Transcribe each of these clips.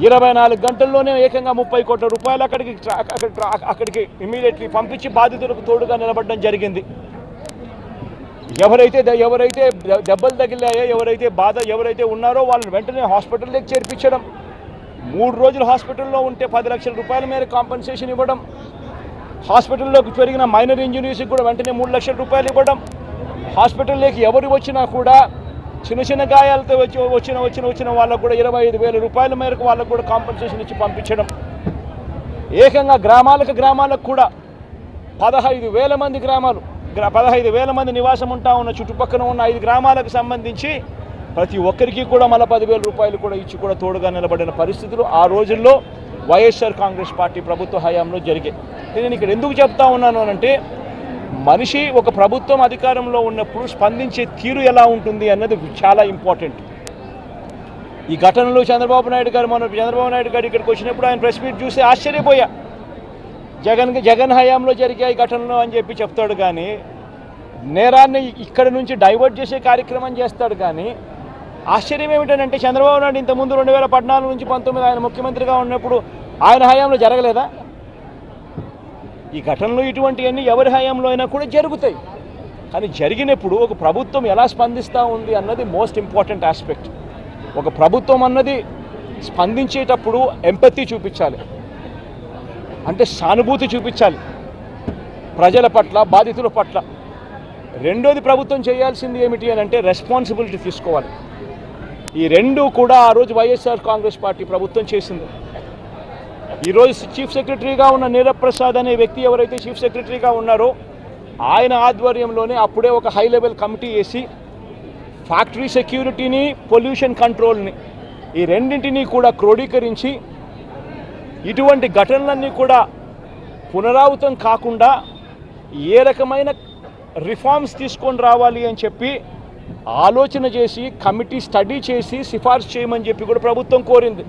ఇరవై నాలుగు గంటల్లోనే ఏకంగా ముప్పై కోట్ల రూపాయలు అక్కడికి అక్కడికి ఇమీడియట్లీ పంపించి బాధితులకు తోడుగా నిలబడడం జరిగింది. ఎవరైతే ద- ఎవరైతే దెబ్బలు తగిలాయో ఎవరైతే బాధ ఎవరైతే ఉన్నారో వాళ్ళని వెంటనే హాస్పిటల్లోకి చేర్పించడం. మూడు రోజులు హాస్పిటల్లో ఉంటే పది లక్షల రూపాయల మేర కాంపెన్సేషన్ ఇవ్వడం. హాస్పిటల్లోకి పెరిగిన మైనర్ ఇంజనీర్స్కి కూడా వెంటనే మూడు లక్షల రూపాయలు ఇవ్వడం. హాస్పిటల్లోకి ఎవరు వచ్చినా కూడా చిన్న చిన్న గాయాలతో వచ్చి వచ్చిన వచ్చిన వచ్చిన వాళ్ళకు కూడా ఇరవై ఐదు వేల రూపాయల మేరకు వాళ్ళకు కూడా కాంపెన్సేషన్ ఇచ్చి పంపించడం. ఏకంగా గ్రామాలకు గ్రామాలకు కూడా పదహైదు వేల మంది గ్రామాలు గ్రా పదహైదు వేల మంది నివాసం ఉంటా ఉన్న చుట్టుపక్కల ఉన్న ఐదు గ్రామాలకు సంబంధించి ప్రతి ఒక్కరికి కూడా మళ్ళీ పదివేల రూపాయలు కూడా ఇచ్చి కూడా తోడుగా నిలబడిన పరిస్థితులు ఆ రోజుల్లో వైఎస్ఆర్ కాంగ్రెస్ పార్టీ ప్రభుత్వ హయాంలో జరిగాయి. నేను ఇక్కడ ఎందుకు చెప్తా ఉన్నాను అంటే మనిషి ఒక ప్రభుత్వం అధికారంలో ఉన్నప్పుడు స్పందించే తీరు ఎలా ఉంటుంది అన్నది చాలా ఇంపార్టెంట్ ఈ ఘటనలో చంద్రబాబు నాయుడు గారు మన చంద్రబాబు నాయుడు గారు ఇక్కడికి వచ్చినప్పుడు ఆయన ప్రెస్ మీట్ చూసి ఆశ్చర్యపోయా. జగన్ జగన్ హయాంలో జరిగాయి ఘటనలు అని చెప్పి చెప్తాడు కానీ నేరాన్ని ఇక్కడ నుంచి డైవర్ట్ చేసే కార్యక్రమం చేస్తాడు కానీ ఆశ్చర్యం ఏమిటంటే చంద్రబాబు నాయుడు ఇంతకుముందు రెండు వేల పద్నాలుగు నుంచి పంతొమ్మిది ఆయన ముఖ్యమంత్రిగా ఉన్నప్పుడు ఆయన హయాంలో జరగలేదా? ఈ ఘటనలు ఇటువంటివన్నీ ఎవరి హయాంలో అయినా కూడా జరుగుతాయి. కానీ జరిగినప్పుడు ఒక ప్రభుత్వం ఎలా స్పందిస్తూ ఉంది అన్నది మోస్ట్ ఇంపార్టెంట్ ఆస్పెక్ట్. ఒక ప్రభుత్వం అన్నది స్పందించేటప్పుడు ఎంపతి చూపించాలి. అంటే సానుభూతి చూపించాలి. ప్రజల పట్ల బాధితుల పట్ల. రెండోది ప్రభుత్వం చేయాల్సింది ఏమిటి అని అంటే రెస్పాన్సిబిలిటీ తీసుకోవాలి. ఈ రెండు కూడా ఆ రోజు వైఎస్ఆర్ కాంగ్రెస్ పార్టీ ప్రభుత్వం చేసింది. ఈరోజు చీఫ్ సెక్రటరీగా ఉన్న నీరబ్ ప్రసాద్ అనే వ్యక్తి ఎవరైతే చీఫ్ సెక్రటరీగా ఉన్నారో ఆయన ఆధ్వర్యంలోనే అప్పుడే ఒక హై లెవెల్ కమిటీ వేసి ఫ్యాక్టరీ సెక్యూరిటీని పొల్యూషన్ కంట్రోల్ని ఈ రెండింటినీ కూడా క్రోడీకరించి ఇటువంటి ఘటనలన్నీ కూడా పునరావృతం కాకుండా ఏ రకమైన రిఫార్మ్స్ తీసుకొని రావాలి అని చెప్పి ఆలోచన చేసి కమిటీ స్టడీ చేసి సిఫార్సు చేయమని చెప్పి కూడా ప్రభుత్వం కోరింది.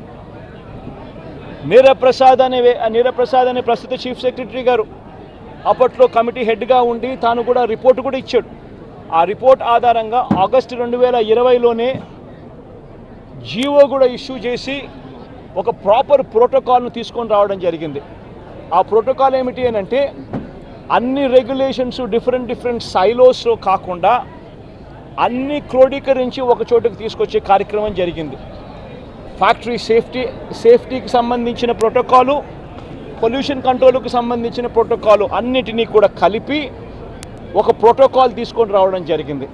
నీరప్రసాద్ అనే ఆ నీరప్రసాద్ అనే ప్రస్తుత చీఫ్ సెక్రటరీ గారు. అప్పట్లో కమిటీ హెడ్గా ఉండి తాను కూడా రిపోర్ట్ కూడా ఇచ్చాడు. ఆ రిపోర్ట్ ఆధారంగా ఆగస్టు రెండు వేల ఇరవైలోనే జీవో కూడా ఇష్యూ చేసి ఒక ప్రాపర్ ప్రోటోకాల్ను తీసుకొని రావడం జరిగింది. ఆ ప్రోటోకాల్ ఏమిటి అని అంటే అన్ని రెగ్యులేషన్స్ డిఫరెంట్ డిఫరెంట్ సైలోస్లో కాకుండా అన్ని క్రోడీకరించి ఒక చోటుకు తీసుకొచ్చే కార్యక్రమం జరిగింది. ఫ్యాక్టరీ సేఫ్టీ సేఫ్టీకి సంబంధించిన ప్రోటోకాలు పొల్యూషన్ కంట్రోల్కు సంబంధించిన ప్రోటోకాలు అన్నిటినీ కూడా కలిపి ఒక ప్రోటోకాల్ తీసుకొని రావడం జరిగింది.